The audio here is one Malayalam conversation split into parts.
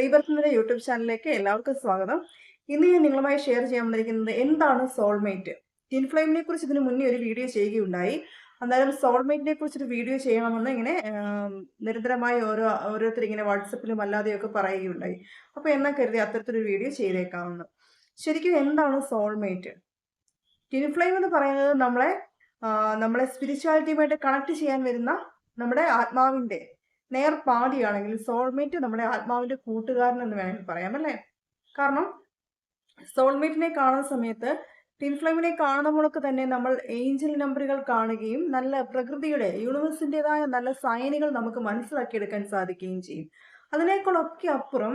റീബർത്തിന്റെ യൂട്യൂബ് ചാനലിലേക്ക് എല്ലാവർക്കും സ്വാഗതം. ഇന്ന് ഞാൻ നിങ്ങളുമായി ഷെയർ ചെയ്യാൻ വന്നിരിക്കുന്നത് എന്താണ് സോൾമേറ്റ് ടിൻ കുറിച്ച് ഇതിന് മുന്നേ ഒരു വീഡിയോ ചെയ്യുകയുണ്ടായി. അന്നേരം സോൾമേറ്റിനെ കുറിച്ചൊരു വീഡിയോ ചെയ്യണമെന്ന് ഇങ്ങനെ നിരന്തരമായി ഓരോ ഓരോരുത്തർ ഇങ്ങനെ വാട്സപ്പിലും അല്ലാതെയൊക്കെ പറയുകയുണ്ടായി. അപ്പോൾ എന്നാ കരുതി അത്തരത്തിലൊരു വീഡിയോ ചെയ്തേക്കാവുന്നു. ശരിക്കും എന്താണ് സോൾമേറ്റ് ടിൻ എന്ന് പറയുന്നത് നമ്മളെ നമ്മളെ സ്പിരിച്വാലിറ്റിയുമായിട്ട് കണക്ട് ചെയ്യാൻ വരുന്ന നമ്മുടെ ആത്മാവിന്റെ നേർപാതിയാണെങ്കിൽ സോൾമേറ്റ് നമ്മുടെ ആത്മാവിന്റെ കൂട്ടുകാരൻ എന്ന് വേണമെങ്കിൽ പറയാം അല്ലേ? കാരണം സോൾമേറ്റിനെ കാണുന്ന സമയത്ത് ടിൻഫ്ലൈമിനെ കാണുമ്പോഴൊക്കെ തന്നെ നമ്മൾ ഏഞ്ചൽ നമ്പറുകൾ കാണുകയും നല്ല പ്രകൃതിയുടെ യൂണിവേഴ്സിന്റെതായ നല്ല സൈനുകൾ നമുക്ക് മനസ്സിലാക്കിയെടുക്കാൻ സാധിക്കുകയും ചെയ്യും. അതിനേക്കാളൊക്കെ അപ്പുറം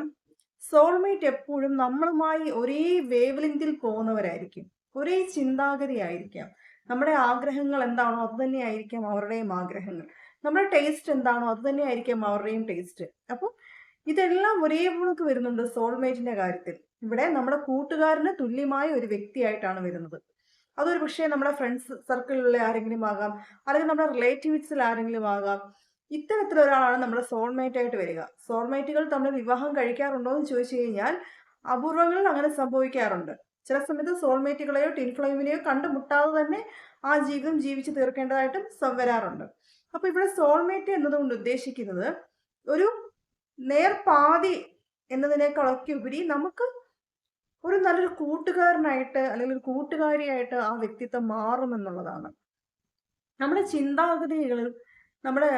സോൾമേറ്റ് എപ്പോഴും നമ്മളുമായി ഒരേ വേവ് പോകുന്നവരായിരിക്കും. ഒരേ ചിന്താഗതി ആയിരിക്കാം നമ്മുടെ ആഗ്രഹങ്ങൾ എന്താണോ അത് തന്നെയായിരിക്കാം അവരുടെയും ആഗ്രഹങ്ങൾ. നമ്മുടെ ടേസ്റ്റ് എന്താണോ അത് തന്നെയായിരിക്കും അവരുടെയും ടേസ്റ്റ് അപ്പം ഇതെല്ലാം ഒരേ പോലെ വരുന്നുണ്ട് സോൾമേറ്റിന്റെ കാര്യത്തിൽ. ഇവിടെ നമ്മുടെ കൂട്ടുകാരന് തുല്യമായ ഒരു വ്യക്തിയായിട്ടാണ് വരുന്നത്. അതൊരു പക്ഷേ നമ്മുടെ ഫ്രണ്ട്സ് സർക്കിളിലുള്ള ആരെങ്കിലും ആകാം അല്ലെങ്കിൽ നമ്മുടെ റിലേറ്റീവ്സിൽ ആരെങ്കിലും ആകാം. ഇത്തരത്തിലൊരാളാണ് നമ്മുടെ സോൾമേറ്റ് ആയിട്ട് വരിക. സോൾമേറ്റുകൾ തമ്മിൽ വിവാഹം കഴിക്കാറുണ്ടോ എന്ന് ചോദിച്ചു കഴിഞ്ഞാൽ അപൂർവങ്ങളിൽ അങ്ങനെ സംഭവിക്കാറുണ്ട്. ചില സമയത്ത് സോൾമേറ്റുകളെയോ ടിൻഫ്ലൈമിനെയോ കണ്ടുമുട്ടാതെ തന്നെ ആ ജീവിതം ജീവിച്ചു തീർക്കേണ്ടതായിട്ടും വരാറുണ്ട്. അപ്പൊ ഇവിടെ സോൾമേറ്റ് എന്നതുകൊണ്ട് ഉദ്ദേശിക്കുന്നത് ഒരു നേർപാതി എന്നതിനേക്കാളൊക്കെ ഉപരി നമുക്ക് ഒരു നല്ലൊരു കൂട്ടുകാരനായിട്ട് അല്ലെങ്കിൽ ഒരു കൂട്ടുകാരിയായിട്ട് ആ വ്യക്തിത്വം മാറുമെന്നുള്ളതാണ്. നമ്മുടെ ചിന്താഗതികളും നമ്മുടെ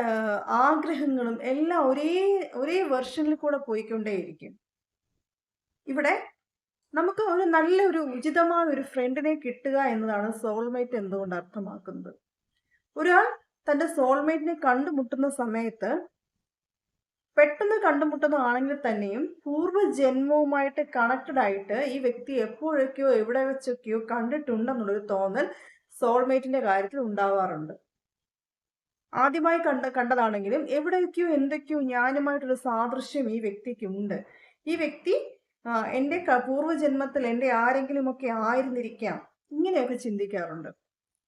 ആഗ്രഹങ്ങളും എല്ലാം ഒരേ ഒരേ വെർഷനിൽ കൂടെ പോയിക്കൊണ്ടേയിരിക്കും. ഇവിടെ നമുക്ക് ഒരു നല്ല ഒരു ഉചിതമായ ഒരു ഫ്രണ്ടിനെ കിട്ടുക എന്നതാണ് സോൾമേറ്റ് എന്തുകൊണ്ട് അർത്ഥമാക്കുന്നത്? ഒരാൾ തന്റെ സോൾമേറ്റിനെ കണ്ടുമുട്ടുന്ന സമയത്ത് പെട്ടെന്ന് കണ്ടുമുട്ടുന്നതാണെങ്കിൽ തന്നെയും പൂർവജന്മവുമായിട്ട് കണക്റ്റഡ് ആയിട്ട് ഈ വ്യക്തി എപ്പോഴൊക്കെയോ എവിടെ വെച്ചൊക്കെയോ കണ്ടിട്ടുണ്ടെന്നുള്ളൊരു തോന്നൽ സോൾമേറ്റിന്റെ കാര്യത്തിൽ ഉണ്ടാവാറുണ്ട്. ആദ്യമായി കണ്ട കണ്ടതാണെങ്കിലും എവിടെയൊക്കെയോ എന്തൊക്കെയോ ഞാനുമായിട്ടൊരു സാദൃശ്യം ഈ വ്യക്തിക്കുണ്ട് ഈ വ്യക്തി എന്റെ പൂർവജന്മത്തിൽ എന്റെ ആരെങ്കിലുമൊക്കെ ആയിരുന്നിരിക്കാം. ഇങ്ങനെയൊക്കെ ചിന്തിക്കാറുണ്ട്.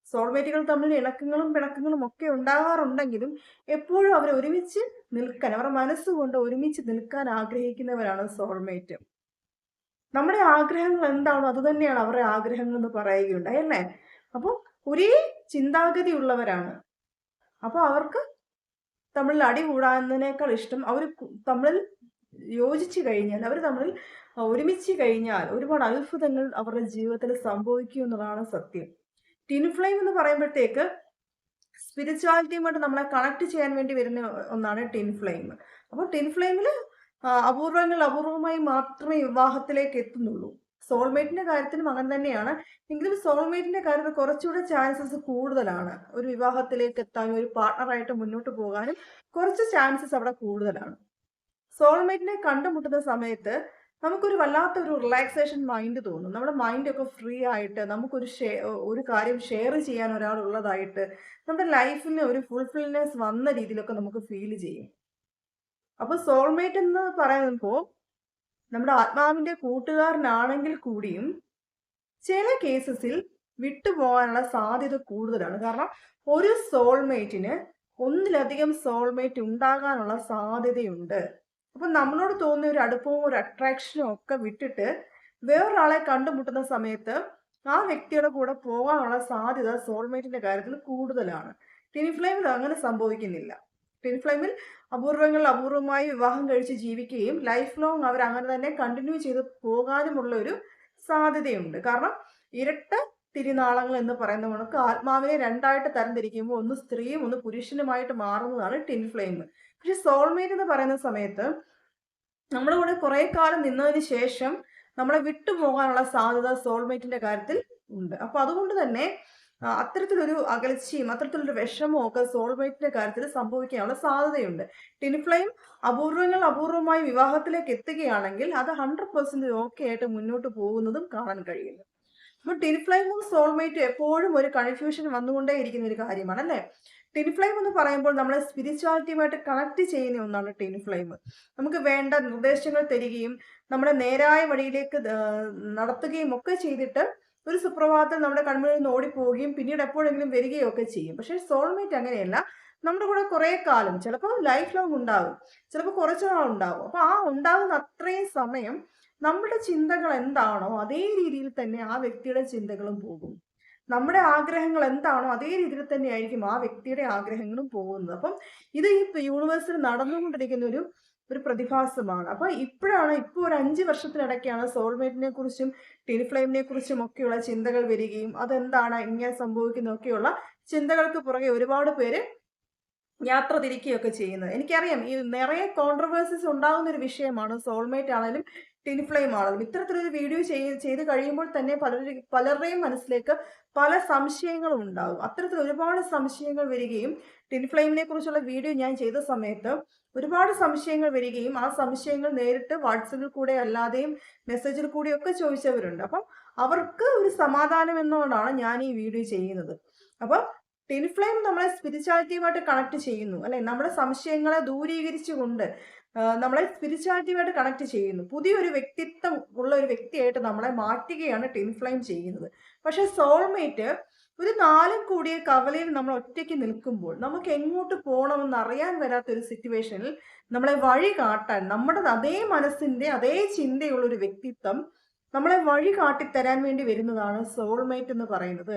സോൾമേറ്റുകൾ തമ്മിൽ ഇണക്കങ്ങളും പിണക്കങ്ങളും ഒക്കെ ഉണ്ടാകാറുണ്ടെങ്കിലും എപ്പോഴും അവർ ഒരുമിച്ച് നിൽക്കാൻ അവരുടെ മനസ്സുകൊണ്ട് ഒരുമിച്ച് നിൽക്കാൻ ആഗ്രഹിക്കുന്നവരാണ് സോൾമേറ്റ് നമ്മുടെ ആഗ്രഹങ്ങൾ എന്താണോ അത് തന്നെയാണ് അവരുടെ ആഗ്രഹങ്ങൾ എന്ന് പറയുകയുണ്ടായി അല്ലേ? അപ്പോൾ ഒരേ ചിന്താഗതി ഉള്ളവരാണ്. അപ്പോൾ അവർക്ക് തമ്മിൽ അടി കൂടാവുന്നതിനേക്കാൾ ഇഷ്ടം അവർ തമ്മിൽ യോജിച്ചു കഴിഞ്ഞാൽ അവർ തമ്മിൽ ഒരുമിച്ച് കഴിഞ്ഞാൽ ഒരുപാട് അത്ഭുതങ്ങൾ അവരുടെ ജീവിതത്തിൽ സംഭവിക്കും എന്നതാണ് സത്യം. ടിൻ ഫ്ലെയിം എന്ന് പറയുമ്പോഴത്തേക്ക് സ്പിരിച്വാലിറ്റിയുമായിട്ട് നമ്മളെ കണക്ട് ചെയ്യാൻ വേണ്ടി വരുന്ന ഒന്നാണ് ടിൻ ഫ്ലെയിം. അപ്പോൾ ടിൻ ഫ്ലെയിമിൽ അപൂർവങ്ങൾ അപൂർവമായി മാത്രമേ വിവാഹത്തിലേക്ക് എത്തുന്നുള്ളൂ. സോൾമേറ്റിന്റെ കാര്യത്തിലും അങ്ങനെ തന്നെയാണ്. എങ്കിലും സോൾമേറ്റിന്റെ കാര്യത്തിൽ കുറച്ചുകൂടെ ചാൻസസ് കൂടുതലാണ്. ഒരു വിവാഹത്തിലേക്ക് എത്താനും ഒരു പാർട്ണറായിട്ട് മുന്നോട്ട് പോകാനും കുറച്ച് ചാൻസസ് അവിടെ കൂടുതലാണ്. സോൾമേറ്റിനെ കണ്ടുമുട്ടുന്ന സമയത്ത് നമുക്കൊരു വല്ലാത്ത ഒരു റിലാക്സേഷൻ മൈൻഡ് തോന്നും. നമ്മുടെ മൈൻഡൊക്കെ ഫ്രീ ആയിട്ട് നമുക്കൊരു ഷേ ഒരു കാര്യം ഷെയർ ചെയ്യാൻ ഒരാളുള്ളതായിട്ട് നമ്മുടെ ലൈഫിന് ഒരു ഫുൾഫിൽനെസ് വന്ന രീതിയിലൊക്കെ നമുക്ക് ഫീൽ ചെയ്യും. അപ്പോൾ സോൾമേറ്റ് എന്ന് പറയുമ്പോൾ നമ്മുടെ ആത്മാവിന്റെ കൂട്ടുകാരനാണെങ്കിൽ കൂടിയും ചില കേസസിൽ വിട്ടുപോകാനുള്ള സാധ്യത കൂടുതലാണ്. കാരണം ഒരു സോൾമേറ്റിന് ഒന്നിലധികം സോൾമേറ്റ് ഉണ്ടാകാനുള്ള സാധ്യതയുണ്ട്. അപ്പൊ നമ്മളോട് തോന്നിയ ഒരു അടുപ്പവും ഒരു അട്രാക്ഷനും ഒക്കെ വിട്ടിട്ട് വേറൊരാളെ കണ്ടുമുട്ടുന്ന സമയത്ത് ആ വ്യക്തിയുടെ കൂടെ പോകാനുള്ള സാധ്യത സോൾമേറ്റിന്റെ കാര്യത്തിൽ കൂടുതലാണ്. ടിൻ ഫ്ലെയിമിൽ അങ്ങനെ സംഭവിക്കുന്നില്ല. ടിൻ ഫ്ലെയിമിൽ അപൂർവങ്ങൾ അപൂർവമായി വിവാഹം കഴിച്ച് ജീവിക്കുകയും ലൈഫ് ലോങ് അവർ അങ്ങനെ തന്നെ കണ്ടിന്യൂ ചെയ്ത് പോകാനുമുള്ള ഒരു സാധ്യതയുണ്ട്. കാരണം ഇരട്ട തിരിനാളങ്ങൾ എന്ന് പറയുന്ന കണക്ക് ആത്മാവിനെ രണ്ടായിട്ട് തരംതിരിക്കുമ്പോൾ ഒന്ന് സ്ത്രീയും ഒന്ന് പുരുഷനുമായിട്ട് മാറുന്നതാണ് ടിൻ ഫ്ലെയിം. പക്ഷെ സോൾമേറ്റ് എന്ന് പറയുന്ന സമയത്ത് നമ്മുടെ കൂടെ കുറെ കാലം നിന്നതിന് ശേഷം നമ്മളെ വിട്ടുപോകാനുള്ള സാധ്യത സോൾമേറ്റിന്റെ കാര്യത്തിൽ ഉണ്ട്. അപ്പൊ അതുകൊണ്ട് തന്നെ അത്തരത്തിലൊരു അകൽച്ചയും അത്തരത്തിലൊരു വിഷമവും ഒക്കെ സോൾമേറ്റിന്റെ കാര്യത്തിൽ സംഭവിക്കാനുള്ള സാധ്യതയുണ്ട്. ടിൻഫ്ലെയിം അപൂർവങ്ങൾ അപൂർവമായി വിവാഹത്തിലേക്ക് എത്തുകയാണെങ്കിൽ അത് ഹൺഡ്രഡ് പെർസെന്റ് ഓക്കെ ആയിട്ട് മുന്നോട്ട് പോകുന്നതും കാണാൻ കഴിയുന്നു. അപ്പൊ ടിൻഫ്ലൈമും സോൾമേറ്റും എപ്പോഴും ഒരു കൺഫ്യൂഷൻ വന്നുകൊണ്ടേ ഇരിക്കുന്ന ഒരു കാര്യമാണ് അല്ലേ ടിൻഫ്ലൈം എന്ന് പറയുമ്പോൾ നമ്മളെ സ്പിരിച്വാലിറ്റിയുമായിട്ട് കണക്ട് ചെയ്യുന്ന ഒന്നാണ് ടിൻഫ്ലൈം നമുക്ക് വേണ്ട നിർദ്ദേശങ്ങൾ തരികയും നമ്മുടെ നേരായ വഴിയിലേക്ക് നടത്തുകയും ഒക്കെ ചെയ്തിട്ട് ഒരു സുപ്രഭാതത്തിൽ നമ്മുടെ കൺമുന്നിൽ നിന്ന് ഓടിപ്പോവുകയും പിന്നീട് എപ്പോഴെങ്കിലും വരികയും ഒക്കെ ചെയ്യും. പക്ഷേ സോൾമേറ്റ് അങ്ങനെയല്ല. നമ്മുടെ കൂടെ കുറേ കാലം ചിലപ്പോൾ ലൈഫ് ലോങ് ഉണ്ടാകും ചിലപ്പോൾ കുറച്ച് നാൾ ഉണ്ടാകും അപ്പോൾ ആ ഉണ്ടാകുന്ന അത്രയും സമയം നമ്മുടെ ചിന്തകൾ എന്താണോ അതേ രീതിയിൽ തന്നെ ആ വ്യക്തിയുടെ ചിന്തകളും പോകും. നമ്മുടെ ആഗ്രഹങ്ങൾ എന്താണോ അതേ രീതിയിൽ തന്നെയായിരിക്കും ആ വ്യക്തിയുടെ ആഗ്രഹങ്ങളും പോകുന്നത്. അപ്പം ഇത് ഈ യൂണിവേഴ്സിൽ നടന്നുകൊണ്ടിരിക്കുന്ന ഒരു ഒരു പ്രതിഭാസമാണ്. അപ്പൊ ഇപ്പോഴാണ് ഇപ്പോൾ ഒരു അഞ്ച് വർഷത്തിനിടയ്ക്കാണ് സോൾമേറ്റിനെ കുറിച്ചും ടിൻ ഫ്ലെയിമിനെ കുറിച്ചും ഒക്കെയുള്ള ചിന്തകൾ വരികയും അതെന്താണ് ഇങ്ങനെ സംഭവിക്കുന്നതൊക്കെയുള്ള ചിന്തകൾക്ക് പുറകെ ഒരുപാട് പേര് യാത്ര തിരിക്കുകയൊക്കെ ചെയ്യുന്നത്. എനിക്കറിയാം ഈ നിറയെ കോൺട്രവേഴ്സീസ് ഉണ്ടാകുന്ന ഒരു വിഷയമാണ് സോൾമേറ്റ് ആണെങ്കിലും ടിൻ ആണല്ലോ. ഇത്തരത്തിലൊരു വീഡിയോ ചെയ്ത് കഴിയുമ്പോൾ തന്നെ പലരും പലരുടെയും മനസ്സിലേക്ക് പല സംശയങ്ങളും ഉണ്ടാകും. അത്തരത്തിൽ ഒരുപാട് സംശയങ്ങൾ വരികയും ടിൻഫ്ലെയിമിനെ കുറിച്ചുള്ള വീഡിയോ ഞാൻ ചെയ്ത സമയത്ത് ഒരുപാട് സംശയങ്ങൾ വരികയും ആ സംശയങ്ങൾ നേരിട്ട് വാട്സപ്പിൽ കൂടെ അല്ലാതെയും മെസ്സേജിൽ കൂടെയൊക്കെ ചോദിച്ചവരുണ്ട്. അപ്പം അവർക്ക് ഒരു സമാധാനം എന്നുകൊണ്ടാണ് ഞാൻ ഈ വീഡിയോ ചെയ്യുന്നത്. അപ്പം ടിൻഫ്ലെയിം നമ്മളെ സ്പിരിച്വാലിറ്റിയുമായിട്ട് കണക്ട് ചെയ്യുന്നു. അല്ലെ? നമ്മുടെ സംശയങ്ങളെ ദൂരീകരിച്ചുകൊണ്ട് നമ്മളെ സ്പിരിച്വാലിറ്റിയുമായിട്ട് കണക്ട് ചെയ്യുന്നു. പുതിയൊരു വ്യക്തിത്വം ഉള്ള ഒരു വ്യക്തിയായിട്ട് നമ്മളെ മാറ്റുകയാണ് ടിൻ ഫ്ലൈം ചെയ്യുന്നത്. പക്ഷേ സോൾമേറ്റ് ഒരു നാലും കൂടിയ കവലയിൽ നമ്മൾ ഒറ്റയ്ക്ക് നിൽക്കുമ്പോൾ നമുക്ക് എങ്ങോട്ട് പോകണമെന്ന് അറിയാൻ വരാത്ത ഒരു സിറ്റുവേഷനിൽ നമ്മളെ വഴി കാട്ടാൻ നമ്മുടെ അതേ മനസ്സിന്റെ അതേ ചിന്തയുള്ള ഒരു വ്യക്തിത്വം നമ്മളെ വഴി കാട്ടിത്തരാൻ വേണ്ടി വരുന്നതാണ് സോൾമേറ്റ് എന്ന് പറയുന്നത്.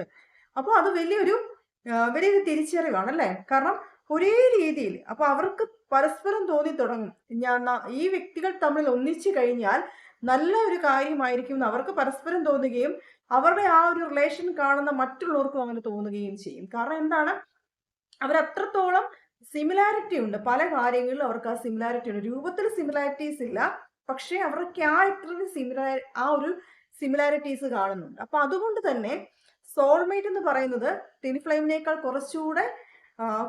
അപ്പോൾ അത് വലിയൊരു വലിയൊരു തിരിച്ചറിവാണ് അല്ലേ? കാരണം ഒരേ രീതിയിൽ അപ്പൊ അവർക്ക് പരസ്പരം തോന്നി തുടങ്ങും. ഞാൻ ഈ വ്യക്തികൾ തമ്മിൽ ഒന്നിച്ചു കഴിഞ്ഞാൽ നല്ല ഒരു കാര്യമായിരിക്കും എന്ന് അവർക്ക് പരസ്പരം തോന്നുകയും അവരുടെ ആ ഒരു റിലേഷൻ കാണുന്ന മറ്റുള്ളവർക്കും അങ്ങനെ തോന്നുകയും ചെയ്യും. കാരണം എന്താണ്? അവരത്രത്തോളം സിമിലാരിറ്റി ഉണ്ട്. പല കാര്യങ്ങളിലും അവർക്ക് ആ സിമിലാരിറ്റി ഉണ്ട്. രൂപത്തിൽ സിമിലാരിറ്റീസ് ഇല്ല. പക്ഷേ അവരുടെ ക്യാരക്ടറിൽ സിമിലാ ആ ഒരു സിമിലാരിറ്റീസ് കാണുന്നുണ്ട്. അപ്പൊ അതുകൊണ്ട് തന്നെ സോൾമേറ്റ് എന്ന് പറയുന്നത് ടിനി ഫ്ലെയിമിനേക്കാൾ കുറച്ചുകൂടെ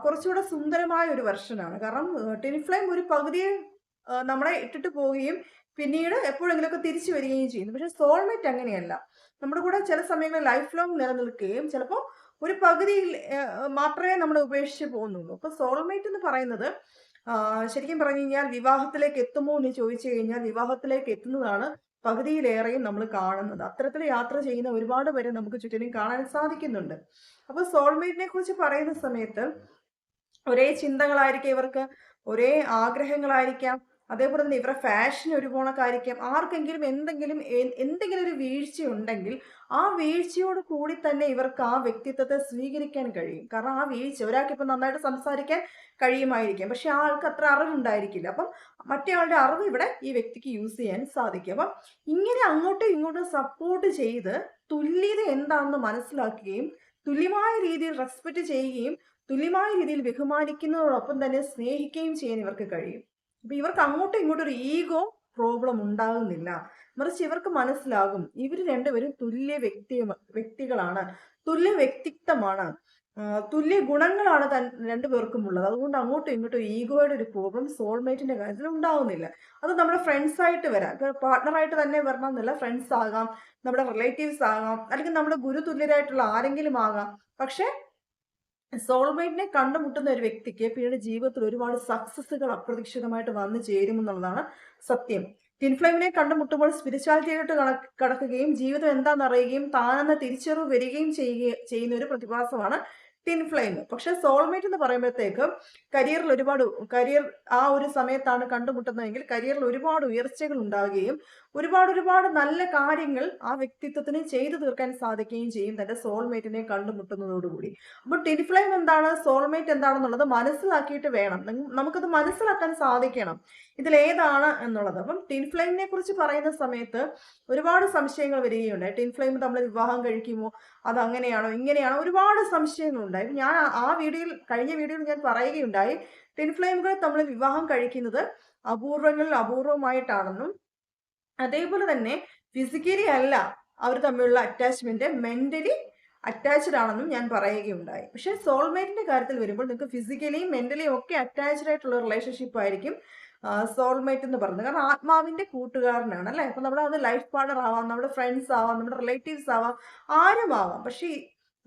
കുറച്ചുകൂടെ സുന്ദരമായ ഒരു വെർഷനാണ് കാരണം ടിനി ഫ്ലെയിം ഒരു പകുതിയെ നമ്മളെ ഇട്ടിട്ട് പോവുകയും പിന്നീട് എപ്പോഴെങ്കിലുമൊക്കെ തിരിച്ചു വരികയും ചെയ്യുന്നു. പക്ഷെ സോൾമേറ്റ് അങ്ങനെയല്ല. നമ്മുടെ കൂടെ ചില സമയങ്ങളിൽ ലൈഫ് ലോങ് നിലനിൽക്കുകയും ചിലപ്പോൾ ഒരു പകുതിയിൽ മാത്രമേ നമ്മൾ ഉപേക്ഷിച്ച് പോകുന്നുള്ളൂ. അപ്പോൾ സോൾമേറ്റ് എന്ന് പറയുന്നത് ശരിക്കും പറഞ്ഞു കഴിഞ്ഞാൽ വിവാഹത്തിലേക്ക് എത്തുമോ എന്ന് ചോദിച്ചു കഴിഞ്ഞാൽ വിവാഹത്തിലേക്ക് എത്തുന്നതാണ് പകുതിയിലേറെയും നമ്മൾ കാണുന്നത്. അത്തരത്തിൽ യാത്ര ചെയ്യുന്ന ഒരുപാട് പേരെ നമുക്ക് ചുറ്റിനും കാണാൻ സാധിക്കുന്നുണ്ട്. അപ്പോൾ സോൾമേറ്റിനെ കുറിച്ച് പറയുന്ന സമയത്ത് ഒരേ ചിന്തകളായിരിക്കും ഇവർക്ക് ഒരേ ആഗ്രഹങ്ങളായിരിക്കാം. അതേപോലെ തന്നെ ഇവരുടെ ഫാഷൻ ഒരു പോണക്കായിരിക്കാം ആർക്കെങ്കിലും എന്തെങ്കിലും എന്തെങ്കിലും ഒരു വീഴ്ച ഉണ്ടെങ്കിൽ ആ വീഴ്ചയോട് കൂടി തന്നെ ഇവർക്ക് ആ വ്യക്തിത്വത്തെ സ്വീകരിക്കാൻ കഴിയും. കാരണം ആ വീഴ്ച ഒരാൾക്ക് ഇപ്പം നന്നായിട്ട് സംസാരിക്കാൻ കഴിയുമായിരിക്കാം. പക്ഷെ ആ ആൾക്ക് അത്ര അറിവുണ്ടായിരിക്കില്ല. അപ്പം മറ്റേ ആളുടെ അറിവ് ഇവിടെ ഈ വ്യക്തിക്ക് യൂസ് ചെയ്യാൻ സാധിക്കും. അപ്പം ഇങ്ങനെ അങ്ങോട്ടും ഇങ്ങോട്ടും സപ്പോർട്ട് ചെയ്ത് തുല്യത എന്താണെന്ന് മനസ്സിലാക്കുകയും തുല്യമായ രീതിയിൽ റെസ്പെക്ട് ചെയ്യുകയും തുല്യമായ രീതിയിൽ ബഹുമാനിക്കുന്നതോടൊപ്പം തന്നെ സ്നേഹിക്കുകയും ചെയ്യാൻ ഇവർക്ക് കഴിയും. അപ്പൊ ഇവർക്ക് അങ്ങോട്ടും ഇങ്ങോട്ടും ഒരു ഈഗോ പ്രോബ്ലം ഉണ്ടാകുന്നില്ല. മറിച്ച് ഇവർക്ക് മനസ്സിലാകും. ഇവർ രണ്ടുപേരും തുല്യ വ്യക്തി വ്യക്തികളാണ്. തുല്യ വ്യക്തിത്വമാണ്. തുല്യ ഗുണങ്ങളാണ് തൻ രണ്ടുപേർക്കും ഉള്ളത് അതുകൊണ്ട് അങ്ങോട്ടും ഇങ്ങോട്ടും ഈഗോയുടെ ഒരു പ്രോബ്ലം സോൾമേറ്റിന്റെ കാര്യത്തിൽ ഉണ്ടാവുന്നില്ല. അത് നമ്മുടെ ഫ്രണ്ട്സ് ആയിട്ട് വരാം. ഇപ്പൊ പാർട്ട്ണറായിട്ട് തന്നെ വരണം എന്നില്ല ഫ്രണ്ട്സ് ആകാം നമ്മുടെ റിലേറ്റീവ്സ് ആകാം അല്ലെങ്കിൽ നമ്മുടെ ഗുരു തുല്യരായിട്ടുള്ള ആരെങ്കിലും ആകാം. പക്ഷെ സോൾമേറ്റിനെ കണ്ടുമുട്ടുന്ന ഒരു വ്യക്തിക്ക് പിന്നീട് ജീവിതത്തിൽ ഒരുപാട് സക്സസ്സുകൾ അപ്രതീക്ഷിതമായിട്ട് വന്നു ചേരുമെന്നുള്ളതാണ് സത്യം. ടിൻഫ്ലൈമിനെ കണ്ടുമുട്ടുമ്പോൾ സ്പിരിച്വാലിറ്റിയായിട്ട് കടക്കുകയും ജീവിതം എന്താണെന്ന് അറിയുകയും താനെന്ന തിരിച്ചറിവ് വരികയും ചെയ്യുക ചെയ്യുന്ന ഒരു പ്രതിഭാസമാണ് ടിൻ ഫ്ലെയിം പക്ഷെ സോൾമേറ്റ് എന്ന് പറയുമ്പോഴത്തേക്കും കരിയറിൽ ഒരുപാട് കരിയർ ആ ഒരു സമയത്താണ് കണ്ടുമുട്ടുന്നതെങ്കിൽ കരിയറിൽ ഒരുപാട് ഉയർച്ചകൾ ഉണ്ടാവുകയും ഒരുപാട് ഒരുപാട് നല്ല കാര്യങ്ങൾ ആ വ്യക്തിത്വത്തിന് ചെയ്തു തീർക്കാൻ സാധിക്കുകയും ചെയ്യും തന്റെ സോൾമേറ്റിനെ കണ്ടുമുട്ടുന്നതോടുകൂടി. അപ്പോൾ ടെലിഫ്ലെയിം ഫ്ലെയിം എന്താണ്? സോൾമേറ്റ് എന്താണെന്നുള്ളത് മനസ്സിലാക്കിയിട്ട് വേണം. നമുക്കത് മനസ്സിലാക്കാൻ സാധിക്കണം. ഇതിൽ ഇതിലേതാണ് എന്നുള്ളത്. അപ്പം ടിൻഫ്ലെയിമിനെ കുറിച്ച് പറയുന്ന സമയത്ത് ഒരുപാട് സംശയങ്ങൾ വരികയുണ്ട് ടിൻഫ്ലെയിം നമ്മൾ വിവാഹം കഴിക്കുമോ? അത് അങ്ങനെയാണോ ഇങ്ങനെയാണോ? ഒരുപാട് സംശയങ്ങളുണ്ടായി. ഞാൻ ആ വീഡിയോയിൽ കഴിഞ്ഞ വീഡിയോയിൽ ഞാൻ പറയുകയുണ്ടായി. ടിൻഫ്ലെയിമുകൾ നമ്മൾ വിവാഹം കഴിക്കുന്നത് അപൂർവങ്ങളിൽ അപൂർവമായിട്ടാണെന്നും അതേപോലെ തന്നെ ഫിസിക്കലി അല്ല അവർ തമ്മിലുള്ള അറ്റാച്ച്മെന്റ് മെന്റലി അറ്റാച്ച്ഡ് ആണെന്നും ഞാൻ പറയുകയുണ്ടായി. പക്ഷെ സോൾമേറ്റിന്റെ കാര്യത്തിൽ വരുമ്പോൾ നിങ്ങൾക്ക് ഫിസിക്കലിയും മെന്റലിയും ഒക്കെ അറ്റാച്ച്ഡ് ആയിട്ടുള്ള റിലേഷൻഷിപ്പ് ആയിരിക്കും സോൾമേറ്റ് എന്ന് പറയുന്നത്. കാരണം ആത്മാവിന്റെ കൂട്ടുകാരനാണ് അല്ലെ? അപ്പൊ നമ്മുടെ അത് ലൈഫ് പാർട്ണർ ആവാം നമ്മുടെ ഫ്രണ്ട്സ് ആവാം നമ്മുടെ റിലേറ്റീവ്സ് ആവാം ആരും ആവാം പക്ഷേ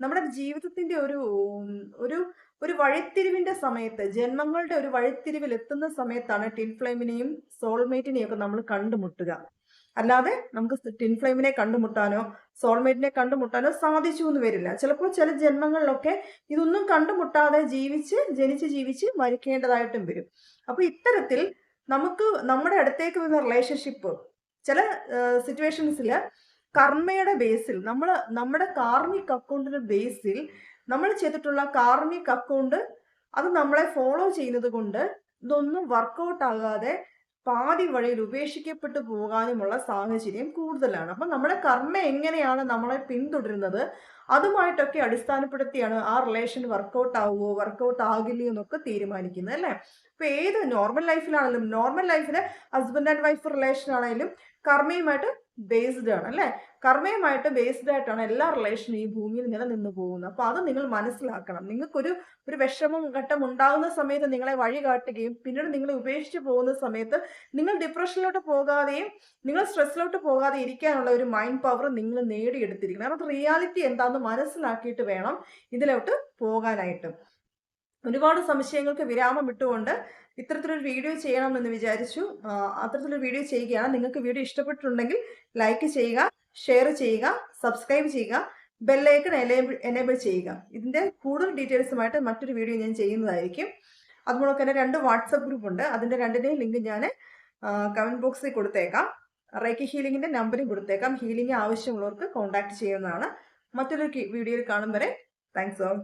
നമ്മുടെ ജീവിതത്തിന്റെ ഒരു ഒരു ഒരു വഴിത്തിരിവിന്റെ സമയത്ത് ജന്മങ്ങളുടെ ഒരു വഴിത്തിരിവിൽ എത്തുന്ന സമയത്താണ് ടിൻ ഫ്ലെയിമിനെയും സോൾമേറ്റിനെയും ഒക്കെ നമ്മൾ കണ്ടുമുട്ടുക. അല്ലാതെ നമുക്ക് ടിൻ ഫ്ലെയിമിനെ കണ്ടുമുട്ടാനോ സോൾമേറ്റിനെ കണ്ടുമുട്ടാനോ സാധിച്ചു എന്ന് വരില്ല. ചിലപ്പോൾ ചില ജന്മങ്ങളിലൊക്കെ ഇതൊന്നും കണ്ടുമുട്ടാതെ ജീവിച്ച് ജനിച്ച് ജീവിച്ച് മരിക്കേണ്ടതായിട്ടും വരും. അപ്പൊ ഇത്തരത്തിൽ നമുക്ക് നമ്മുടെ അടുത്തേക്ക് വരുന്ന റിലേഷൻഷിപ്പ് ചില സിറ്റുവേഷൻസിൽ കർമ്മയുടെ ബേസിൽ നമ്മൾ നമ്മുടെ കാർമിക് അക്കൗണ്ടിന്റെ ബേസിൽ നമ്മൾ ചെയ്തിട്ടുള്ള കാർമിക് അക്കൗണ്ട് അത് നമ്മളെ ഫോളോ ചെയ്യുന്നത് കൊണ്ട് ഇതൊന്നും വർക്കൗട്ട് ആകാതെ പാതി വഴിയിൽ ഉപേക്ഷിക്കപ്പെട്ടു പോകാനുമുള്ള സാഹചര്യം കൂടുതലാണ്. അപ്പം നമ്മുടെ കർമ്മ എങ്ങനെയാണ് നമ്മളെ പിന്തുടരുന്നത്? അതുമായിട്ടൊക്കെ അടിസ്ഥാനപ്പെടുത്തിയാണ് ആ റിലേഷൻ വർക്കൗട്ട് ആവുമോ വർക്കൗട്ട് ആകില്ലയോ എന്നൊക്കെ തീരുമാനിക്കുന്നത് അല്ലേ? ഇപ്പൊ ഏത് നോർമൽ ലൈഫിലാണെങ്കിലും നോർമൽ ലൈഫിൽ ഹസ്ബൻഡ് ആൻഡ് വൈഫ് റിലേഷൻ ആണെങ്കിലും കർമ്മയുമായിട്ട് ബേസ്ഡ് ആണ് അല്ലെ? കർമ്മയുമായിട്ട് ബേസ്ഡ് ആയിട്ടാണ് എല്ലാ റിലേഷനും ഈ ഭൂമിയിൽ നിലനിന്ന് പോകുന്നത്. അപ്പൊ അത് നിങ്ങൾ മനസ്സിലാക്കണം. നിങ്ങൾക്കൊരു ഒരു വിഷമം ഘട്ടം ഉണ്ടാകുന്ന സമയത്ത് നിങ്ങളെ വഴി കാട്ടുകയും പിന്നീട് നിങ്ങളെ ഉപേക്ഷിച്ച് പോകുന്ന സമയത്ത് നിങ്ങൾ ഡിപ്രഷനിലോട്ട് പോകാതെയും നിങ്ങൾ സ്ട്രെസ്സിലോട്ട് പോകാതെ ഇരിക്കാനുള്ള ഒരു മൈൻഡ് പവർ നിങ്ങൾ നേടിയെടുത്തിരിക്കണം. കാരണം റിയാലിറ്റി എന്താണെന്ന് മനസ്സിലാക്കിയിട്ട് വേണം ഇതിലോട്ട് പോകാനായിട്ട്. ഒരുപാട് സംശയങ്ങൾക്ക് വിരാമം ഇട്ടുകൊണ്ട് ഇത്തരത്തിലൊരു വീഡിയോ ചെയ്യണമെന്ന് വിചാരിച്ചു. അത്തരത്തിലൊരു വീഡിയോ ചെയ്യുകയാണ്. നിങ്ങൾക്ക് വീഡിയോ ഇഷ്ടപ്പെട്ടിട്ടുണ്ടെങ്കിൽ ലൈക്ക് ചെയ്യുക ഷെയർ ചെയ്യുക സബ്സ്ക്രൈബ് ചെയ്യുക ബെല്ലൈക്കൺ എനേബിൾ എനേബിൾ ചെയ്യുക. ഇതിന്റെ കൂടുതൽ ഡീറ്റെയിൽസുമായിട്ട് മറ്റൊരു വീഡിയോ ഞാൻ ചെയ്യുന്നതായിരിക്കും. അതുപോലെ തന്നെ രണ്ട് വാട്സപ്പ് ഗ്രൂപ്പ് ഉണ്ട്. അതിന്റെ രണ്ടിന്റെയും ലിങ്ക് ഞാൻ കമന്റ് ബോക്സിൽ കൊടുത്തേക്കാം. റേക്കി ഹീലിംഗിന്റെ നമ്പറും കൊടുത്തേക്കാം. ഹീലിംഗ് ആവശ്യമുള്ളവർക്ക് കോൺടാക്ട് ചെയ്യുന്നതാണ്. മറ്റൊരു വീഡിയോയിൽ കാണും വരെ. Thanks all